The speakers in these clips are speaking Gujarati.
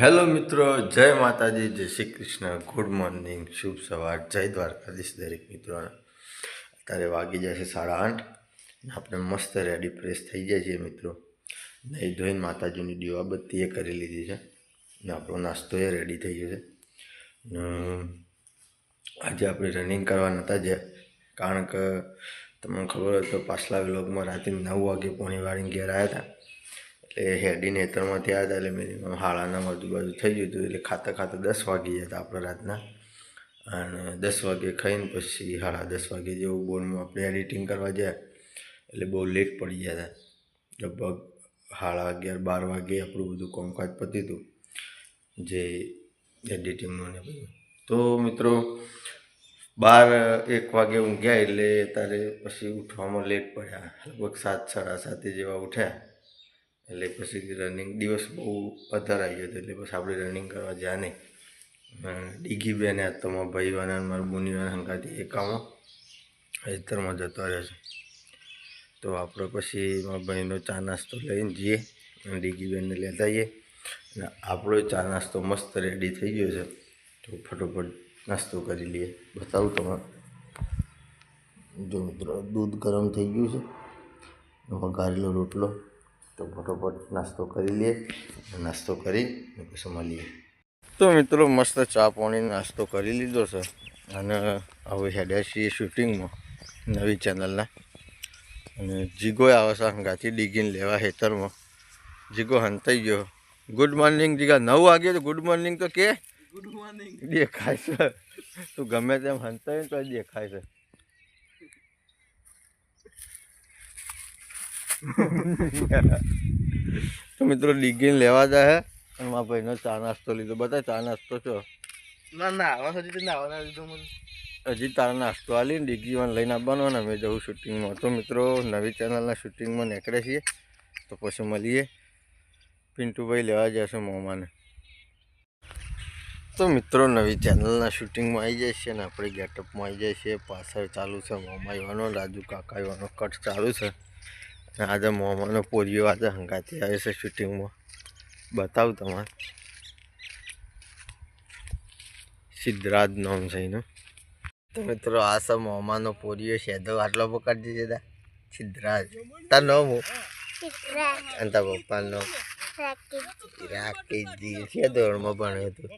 હેલો મિત્રો, જય માતાજી, જય શ્રી કૃષ્ણ. ગુડ મોર્નિંગ શુભ સવાર. જય દ્વારકાધીશ દરેક મિત્રોને. અત્યારે વાગી જશે સાડા આઠ આપણે મસ્ત રેડી ફ્રેશ થઈ જાય છે મિત્રો. નહીં ધોઈને માતાજીની દીવાબત્તી એ કરી લીધી છે ને આપણો નાસ્તો એ રેડી થઈ ગયો છે. આજે આપણે રનિંગ કરવા નહોતા જે, કારણ કે તમને ખબર હોય તો પાછલા વ્લોગમાં રાત્રે નવ વાગે પોણી વાળીને ઘેર આવ્યા હતા. એટલે હેડીને નેતરમાં આવ્યા હતા એટલે મિનિમમ હાળાના આજુબાજુ થઈ ગયું હતું એટલે ખાતા ખાતા દસ વાગી ગયા આપણે રાતના. અને દસ વાગે ખાઈને પછી સાડા દસ વાગે જેવું બોર્ડમાં આપણે એડિટિંગ કરવા ગયા એટલે બહુ લેટ પડી ગયા હતા. લગભગ સાડા અગિયાર બાર વાગે આપણું બધું કામકાજ પતી હતું. જે એડિટિંગનું ને બધું. તો મિત્રો બાર એક વાગે ઊંઘ્યા એટલે તારે પછી ઉઠવામાં લેટ પડ્યા. લગભગ સાત, સાડા સાતે જેવા ઉઠ્યા. એટલે પછી રનિંગ દિવસ બહુ વધારે આવી ગયો એટલે પછી આપણે રનિંગ કરવા જ્યાં નહીં. ડીગી બેન હાથમાં તો મારા ભાઈવાના મારા બુનીવાના હંગાથી એકામાં ખેતરમાં જતો રહ્યો છે. તો આપણે પછી મારા ભાઈનો ચા નાસ્તો લઈને જઈએ અને ડીગી બેનને લેતા જઈએ અને આપણો ચા નાસ્તો મસ્ત રેડી થઈ ગયો છે. તો ફટોફટ નાસ્તો કરી લઈએ. બતાવું તમારે. જો મિત્રો, દૂધ ગરમ થઈ ગયું છે. વઘારેલો રોટલો. તો ફટોફટ નાસ્તો કરી લઈએ નાસ્તો કરી પછી મળીએ. તો મિત્રો મસ્ત ચા પાણી નાસ્તો કરી લીધો છે અને હવે હેડ્યા છીએ શૂટિંગમાં નવી ચેનલના. અને જીગો આવે છે હંગાથી ડીગીને લેવા હેતરમાં જીગો હંતાઈ ગયો. Good morning Jiga. નવ વાગે તો ગુડ મોર્નિંગ તો કે ગુડ મોર્નિંગ દેખાય છે. તું ગમે તેમ હંતાય તો દેખાય છે. તો મિત્રો ડીગીને લેવા જાય અને મારા ભાઈનો ચા નાસ્તો લીધો. બધા ચા નાસ્તો છો? ના ના તો નાવાના લીધો મને. હજી તારા નાસ્તો આલીને ડીગીમાં લઈને આવવાનો અને અમે જવું શૂટિંગમાં. તો મિત્રો નવી ચેનલના શૂટિંગમાં નીકળે છીએ. તો પછી મળીએ. પિન્ટુભાઈ લેવા જશે મોમાને. તો મિત્રો નવી ચેનલના શૂટિંગમાં આવી જાય છે ને આપણે ગેટઅપમાં આવી જાય છે. પાછળ ચાલુ છે મોમા આવવાનો રાજુ કાકા આવવાનો કટ ચાલુ છે. અને આજે મોમાનો પોલિયો આજે હંગાતી આવે છે શૂટિંગમાં બતાવું તમારે. સિદ્ધરાજ નામ છે એનું. તો મિત્રો આ છે મોમાનો પોરિયો શેદો આટલો પકડી દીધે તા. સિદ્ધરાજ. તાર નામ હું અને તાર પપ્પાનું નામ? રાકેશજી. છે ધોરણમાં ભણ્યો હતું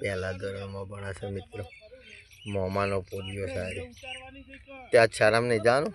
પહેલા ધોરણમાં ભણાશે છે મિત્રો. મોમાનો પોલિયો સારી. ત્યાં છારામ નહીં જવાનું?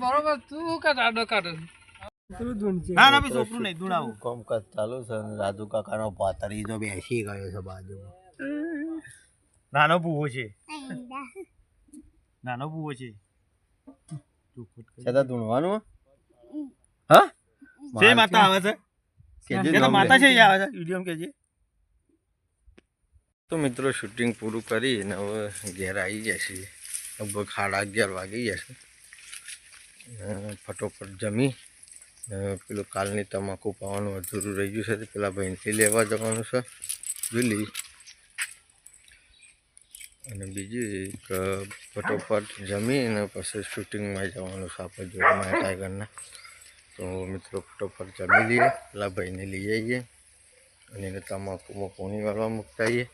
બરોબર તું કા દાડો કાઢે ના ના છોકરું નહીં ધૂણાવું. કામકાજ ચાલુ છે રાજુ કાકાનો પાતરી તો બેસી ગયો છે બાજુમાં. નાનો ભૂવો છે. નાનો ભૂવો છે. છતાં ધૂણવાનું? હા? જે માતા આવે છે? માતા છે આવે છે. વીડિયો કેજે તો મિત્રો શૂટિંગ પૂરું કરી અને હવે ઘેર આવી જશે. લગભગ સાડા અગિયાર વાગી ગયા છે. ફટોફટ જમી. પેલું કાલની તમાકુ પાવાનું અધૂરું રહી ગયું છે તે પેલા ભાઈથી લેવા જવાનું છે. જુલી. અને બીજું એક ફટોફટ જમી અને પછી શૂટિંગમાં જવાનું છે આપણે જોડમાં ટાઈગરના. તો મિત્રો ફટોફટ જમી લઈએ. પેલા ભાઈને લઈ આવીએ. અને એને તમાકુમાં પોણી વાળવા મૂકતા આવીએ.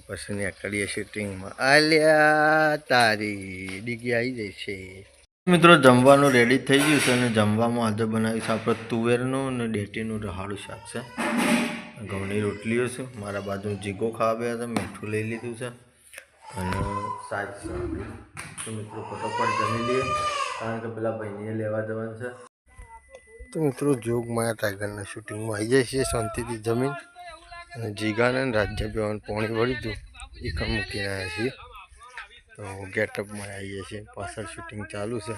પછી કરીએ શૂટિંગમાં આલ્યા, તારી ડીગી આવી જાય છે મિત્રો, જમવાનું રેડી થઈ ગયું છે અને જમવામાં આજે બનાવ્યું છે આપણે તુવેરનું અને ડેટીનું રહાડું શાક છે. ઘઉંની રોટલીઓ છે. મારા બાજુ જીગો ખાવા ગયા હતા મીઠું લઈ લીધું છે. અને સાજ તો મિત્રો, ફટોફટ જમી લઈએ. કારણ કે પેલા ભાઈને લેવા જવાનું છે. તો મિત્રો, જોગ માયા ટાઈગરના શૂટિંગમાં આવી જાય છે શાંતિથી જમીન જીગાને રાજ્ય પીવાનું પાણી વળી હતું એ મૂકીને આવ્યા છીએ. તો ગેટઅપમાં આવી જાય છે પાછળ શૂટિંગ ચાલુ છે.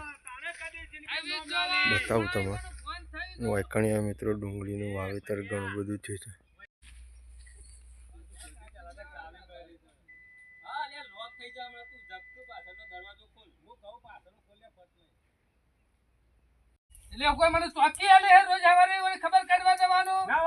બતાવું તમે વાયકણીયા મિત્રો ડુંગળીનું વાવેતર ઘણું બધું થયું છે. એટલે કોઈ મને ચોથી આલે હે રોજ સવારે ઓય ખબર કાઢવા જવાનું? ના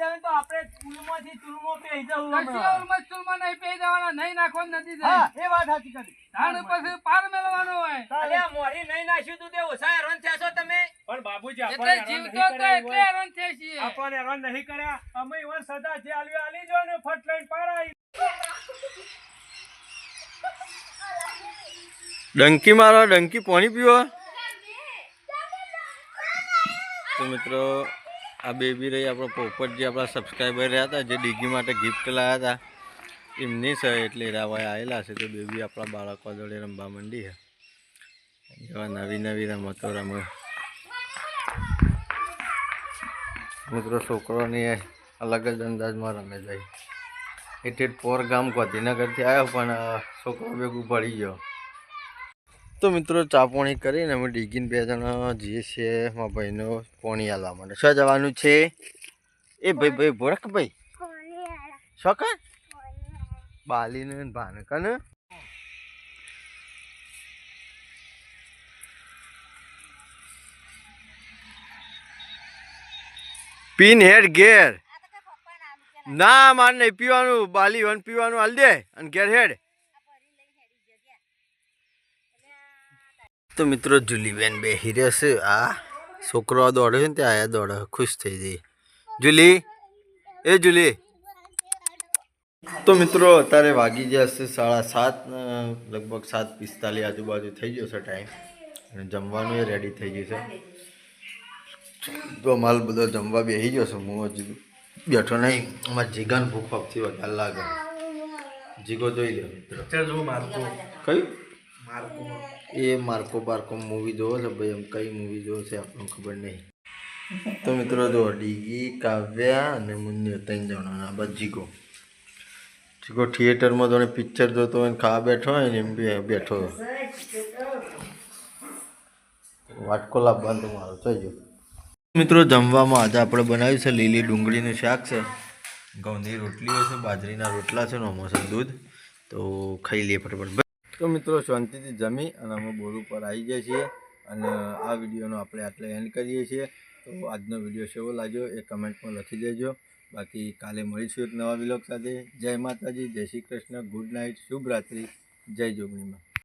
જાય તો આપણે ચૂલમાંથી ચૂલમો પેઈ જવું કશી ઓલમાં ચૂલમાં નહીં પેઈ જવાના, નહીં નાખવા નથી જાય હા એ વાત સાચી કરી. ધાણ પછી પાર મેળવવાનો હોય. અલ્યા મોરી નહીં નાખ્યું તું તે ઓછા હેરાન થયા છો તમે. પણ બાબુજી એટલે જીવતો તો એટલે હેરાન થયા છીએ. આપણે હેરાન નહીં કર્યા. અમે ઈવન સદા જે આલ્યો આલી જો ને ફટ લઈને પારાઈ ડંકી મારો ડંકી પાણી પીવો? તો મિત્રો, આ બેબી રહી આપણો પોપટ જે આપણા સબસ્ક્રાઈબર રહ્યા હતા, જે ડીગી માટે ગિફ્ટ લાવ્યા હતા, એમની સર એટલે રાવાય આવેલા છે. તો બેબી આપણા બાળકો જોડે રમવા માંડી એવા નવી નવી રમતો રમે. મિત્રો, છોકરોની અલગ જ અંદાજમાં રમે જાય એટલે પોર ગામ ગાંધીનગરથી આવ્યો, પણ છોકરો ભેગું પડી ગયો. તો મિત્રો ચા પાણી કરીને અમે ડીગીને બે જણા જઈએ છીએ મારા ભાઈનો પાણી આલવા માટે. શું જવાનું છે? એ ભાઈ ભાઈ ભોરક ભાઈ. શું કર બાલીને ભાનકને પીન હેડ ઘેર. ના, માર નહીં પીવાનું. બાલી વન પીવાનું હાલ દે અને ઘેર હેડ. તો મિત્રો જુલીબેન બે હીરે છે. આ છોકરો દોડે છે ને ત્યાં આયા દોડે ખુશ થઈ જઈ જુલી એ જુલી. તો મિત્રો અત્યારે વાગી જશે સાડા સાત લગભગ સાત પિસ્તાલીસ આજુબાજુ થઈ ગયો છે ટાઈમ અને જમવાનું એ રેડી થઈ ગયું છે. તો માલ બધો જમવા બેસી ગયો છે હું હજી બેઠો નહીં. અમારે જીગાને ભૂખ આપથી વધારે લાગે. જીગો જોઈ લો મિત્રો. કયું? એ માર્કો બાર્કો મૂવી જોવો છે ભાઈ? એમ કઈ મૂવી જોવો છે આપણને ખબર નહીં. તો મિત્રો જો ડીગી, કાવ્યા અને મુન્યો ત્રણ જણાના બસ જીગો. જીગો થિયેટરમાં જોને પિક્ચર જોતો હોય ને ખાવા બેઠો હોય ને એમ બી બેઠો વાટકો બંધ મારો, થઈ મિત્રો જમવામાં આજે આપણે બનાવ્યું છે લીલી ડુંગળીનું શાક છે. ઘઉંની રોટલીઓ છે, બાજરીના રોટલા છે ને અમોસમ દૂધ. તો ખાઈ લઈએ ફટાફટ. તો મિત્રો, શાંતિથી જમી અને અમે બોર ઉપર આવી જાય છીએ અને આ વિડીયોનો આપણે આટલે એન્ડ કરીએ છીએ. તો આજનો વીડિયો કેવો લાગ્યો એ કમેન્ટમાં લખી દેજો. બાકી કાલે મળીશું એક નવા વિલોક સાથે. જય માતાજી, જય શ્રી કૃષ્ણ, ગુડ નાઇટ, શુભ રાત્રિ. જય જોગણીમાં.